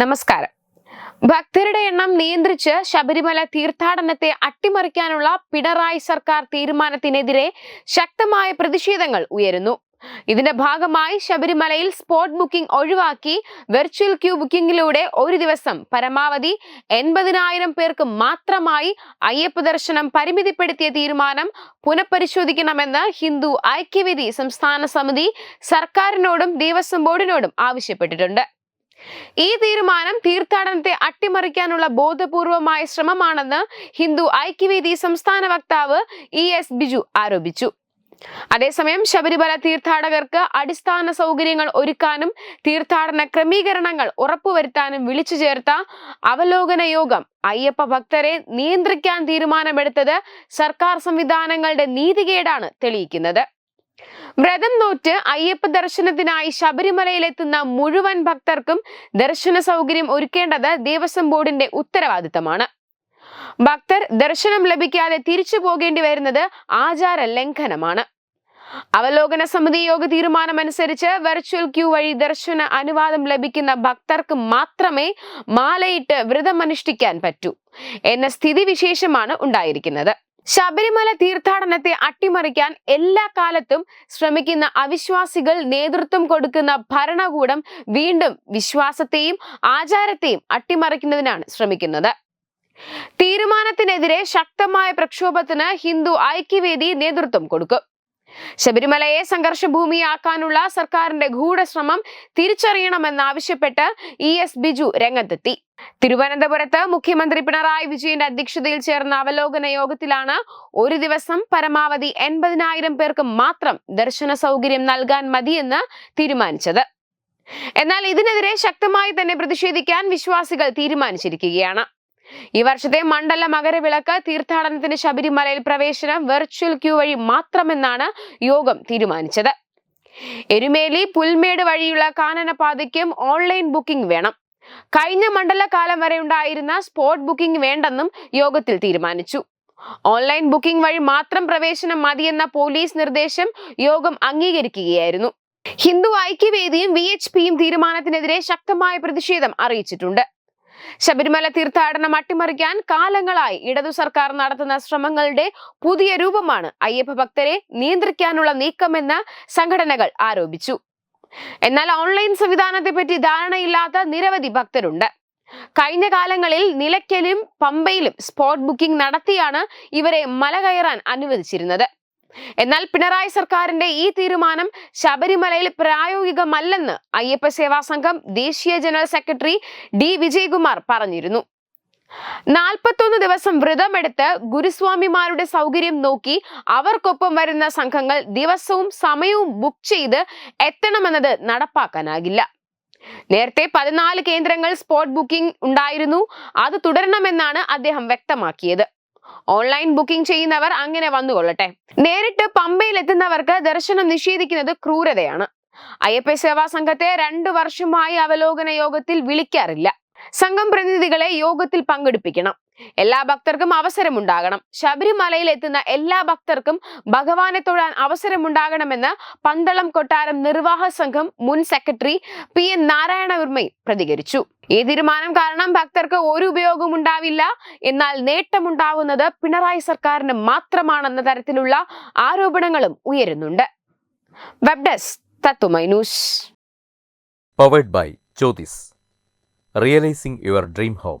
നമസ്കാരം. ഭക്തരുടെ എണ്ണം നിയന്ത്രിച്ച് ശബരിമല തീർത്ഥാടനത്തെ അട്ടിമറിക്കാനുള്ള പിണറായി സർക്കാർ തീരുമാനത്തിനെതിരെ ശക്തമായ പ്രതിഷേധങ്ങൾ ഉയരുന്നു. ഇതിന്റെ ഭാഗമായി ശബരിമലയിൽ സ്പോട്ട് ബുക്കിംഗ് ഒഴിവാക്കി വെർച്വൽ ക്യൂ ബുക്കിംഗിലൂടെ ഒരു ദിവസം പരമാവധി എൺപതിനായിരം പേർക്ക് മാത്രമായി അയ്യപ്പ ദർശനം പരിമിതിപ്പെടുത്തിയ തീരുമാനം പുനഃപരിശോധിക്കണമെന്ന് ഹിന്ദു ഐക്യവേദി സംസ്ഥാന സമിതി സർക്കാരിനോടും ദേവസ്വം ബോർഡിനോടും ആവശ്യപ്പെട്ടിട്ടുണ്ട്. ഈ തീരുമാനം തീർത്ഥാടനത്തെ അട്ടിമറിക്കാനുള്ള ബോധപൂർവമായ ശ്രമമാണെന്ന് ഹിന്ദു ഐക്യവേദി സംസ്ഥാന വക്താവ് ഇ എസ് ബിജു ആരോപിച്ചു. അതേസമയം ശബരിമല തീർത്ഥാടകർക്ക് അടിസ്ഥാന സൗകര്യങ്ങൾ ഒരുക്കാനും തീർത്ഥാടന ക്രമീകരണങ്ങൾ ഉറപ്പുവരുത്താനും വിളിച്ചു ചേർത്ത അവലോകന യോഗം അയ്യപ്പ ഭക്തരെ നിയന്ത്രിക്കാൻ തീരുമാനമെടുത്തത് സർക്കാർ സംവിധാനങ്ങളുടെ നീതികേടാണ് തെളിയിക്കുന്നത്. വ്രതം നോറ്റ് അയ്യപ്പ ദർശനത്തിനായി ശബരിമലയിലെത്തുന്ന മുഴുവൻ ഭക്തർക്കും ദർശന സൗകര്യം ഒരുക്കേണ്ടത് ദേവസ്വം ബോർഡിന്റെ ഉത്തരവാദിത്തമാണ്. ഭക്തർ ദർശനം ലഭിക്കാതെ തിരിച്ചു പോകേണ്ടി വരുന്നത് ആചാര ലംഘനമാണ്. അവലോകന സമിതി യോഗ തീരുമാനമനുസരിച്ച് വെർച്വൽ ക്യൂ വഴി ദർശന അനുവാദം ലഭിക്കുന്ന ഭക്തർക്ക് മാത്രമേ മാലയിട്ട് വ്രതം അനുഷ്ഠിക്കാൻ പറ്റൂ എന്ന സ്ഥിതിവിശേഷമാണ് ഉണ്ടായിരിക്കുന്നത്. ശബരിമല തീർത്ഥാടനത്തെ അട്ടിമറിക്കാൻ എല്ലാ കാലത്തും ശ്രമിക്കുന്ന അവിശ്വാസികൾ നേതൃത്വം കൊടുക്കുന്ന ഭരണകൂടം വീണ്ടും വിശ്വാസത്തെയും ആചാരത്തെയും അട്ടിമറിക്കുന്നതിനാണ് ശ്രമിക്കുന്നത്. തീരുമാനത്തിനെതിരെ ശക്തമായ പ്രക്ഷോഭത്തിന് ഹിന്ദു ഐക്യവേദി നേതൃത്വം കൊടുക്കും. ശബരിമലയെ സംഘർഷഭൂമിയാക്കാനുള്ള സർക്കാരിന്റെ ഗൂഢശ്രമം തിരിച്ചറിയണമെന്നാവശ്യപ്പെട്ട് ഇ എസ് ബിജു രംഗത്തെത്തി. തിരുവനന്തപുരത്ത് മുഖ്യമന്ത്രി പിണറായി വിജയന്റെ അധ്യക്ഷതയിൽ ചേർന്ന അവലോകന യോഗത്തിലാണ് ഒരു ദിവസം പരമാവധി എൺപതിനായിരം പേർക്ക് മാത്രം ദർശന സൗകര്യം നൽകാൻ മതിയെന്ന് തീരുമാനിച്ചത്. എന്നാൽ ഇതിനെതിരെ ശക്തമായി തന്നെ പ്രതിഷേധിക്കാൻ വിശ്വാസികൾ തീരുമാനിച്ചിരിക്കുകയാണ്. ഈ വർഷത്തെ മണ്ഡല മകരവിളക്ക് തീർത്ഥാടനത്തിന് ശബരിമലയിൽ പ്രവേശനം വെർച്വൽ ക്യൂ വഴി മാത്രമെന്നാണ് യോഗം തീരുമാനിച്ചത്. എരുമേലി പുൽമേട് വഴിയുള്ള കാനനപാതയ്ക്കും ഓൺലൈൻ ബുക്കിംഗ് വേണം. കഴിഞ്ഞ മണ്ഡലകാലം വരെ ഉണ്ടായിരുന്ന സ്പോട്ട് ബുക്കിംഗ് വേണ്ടെന്നും യോഗത്തിൽ തീരുമാനിച്ചു. ഓൺലൈൻ ബുക്കിംഗ് വഴി മാത്രം പ്രവേശനം മതിയെന്ന പോലീസ് നിർദ്ദേശം യോഗം അംഗീകരിക്കുകയായിരുന്നു. ഹിന്ദു ഐക്യവേദിയും വി എച്ച് പിയും തീരുമാനത്തിനെതിരെ ശക്തമായ പ്രതിഷേധം അറിയിച്ചിട്ടുണ്ട്. ശബരിമല തീർത്ഥാടനം അട്ടിമറിക്കാൻ കാലങ്ങളായി ഇടതു സർക്കാർ നടത്തുന്ന ശ്രമങ്ങളുടെ പുതിയ രൂപമാണ് അയ്യപ്പ ഭക്തരെ നിയന്ത്രിക്കാനുള്ള നീക്കമെന്ന് സംഘടനകൾ ആരോപിച്ചു. എന്നാൽ ഓൺലൈൻ സംവിധാനത്തെ പറ്റി ധാരണയില്ലാത്ത നിരവധി ഭക്തരുണ്ട്. കഴിഞ്ഞ കാലങ്ങളിൽ നിലയ്ക്കലും പമ്പയിലും സ്പോട്ട് ബുക്കിംഗ് നടത്തിയാണ് ഇവരെ മല കയറാൻ അനുവദിച്ചിരുന്നത്. എന്നാൽ പിണറായി സർക്കാരിന്റെ ഈ തീരുമാനം ശബരിമലയിൽ പ്രായോഗികമല്ലെന്ന് അയ്യപ്പ സേവാ സംഘം ദേശീയ ജനറൽ സെക്രട്ടറി ഡി. വിജയകുമാർ പറഞ്ഞിരുന്നു. നാൽപ്പത്തൊന്ന് ദിവസം വ്രതമെടുത്ത് ഗുരുസ്വാമിമാരുടെ സൗകര്യം നോക്കി അവർക്കൊപ്പം വരുന്ന സംഘങ്ങൾ ദിവസവും സമയവും ബുക്ക് ചെയ്ത് എത്തണമെന്നത് നടപ്പാക്കാനാകില്ല. നേരത്തെ പതിനാല് കേന്ദ്രങ്ങൾ സ്പോട്ട് ബുക്കിംഗ് ഉണ്ടായിരുന്നു. അത് തുടരണമെന്നാണ് അദ്ദേഹം വ്യക്തമാക്കിയത്. ഓൺലൈൻ ബുക്കിംഗ് ചെയ്യുന്നവർ അങ്ങനെ വന്നുകൊള്ളട്ടെ. നേരിട്ട് പമ്പയിൽ എത്തുന്നവർക്ക് ദർശനം നിഷേധിക്കുന്നത് ക്രൂരതയാണ്. അയ്യപ്പ സേവാ സംഘത്തെ രണ്ടു വർഷമായി അവലോകന യോഗത്തിൽ വിളിക്കാറില്ല. സംഘം പ്രതിനിധികളെ യോഗത്തിൽ പങ്കെടുപ്പിക്കണം. എല്ലാ ഭക്തർക്കും അവസരമുണ്ടാകണം. ശബരിമലയിൽ എത്തുന്ന എല്ലാ ഭക്തർക്കും ഭഗവാനെ തൊഴാൻ അവസരമുണ്ടാകണമെന്ന് പന്തളം കൊട്ടാരം നിർവാഹ സംഘം മുൻ സെക്രട്ടറി പി എൻ നാരായണവർമ്മയും പ്രതികരിച്ചു. ഈ തീരുമാനം കാരണം ഭക്തർക്ക് ഒരു ഉപയോഗവും ഉണ്ടാവില്ല. എന്നാൽ നേട്ടമുണ്ടാകുന്നത് പിണറായി സർക്കാരിന് മാത്രമാണെന്ന തരത്തിലുള്ള ആരോപണങ്ങളും ഉയരുന്നുണ്ട്. Web desk news. By realising your dream home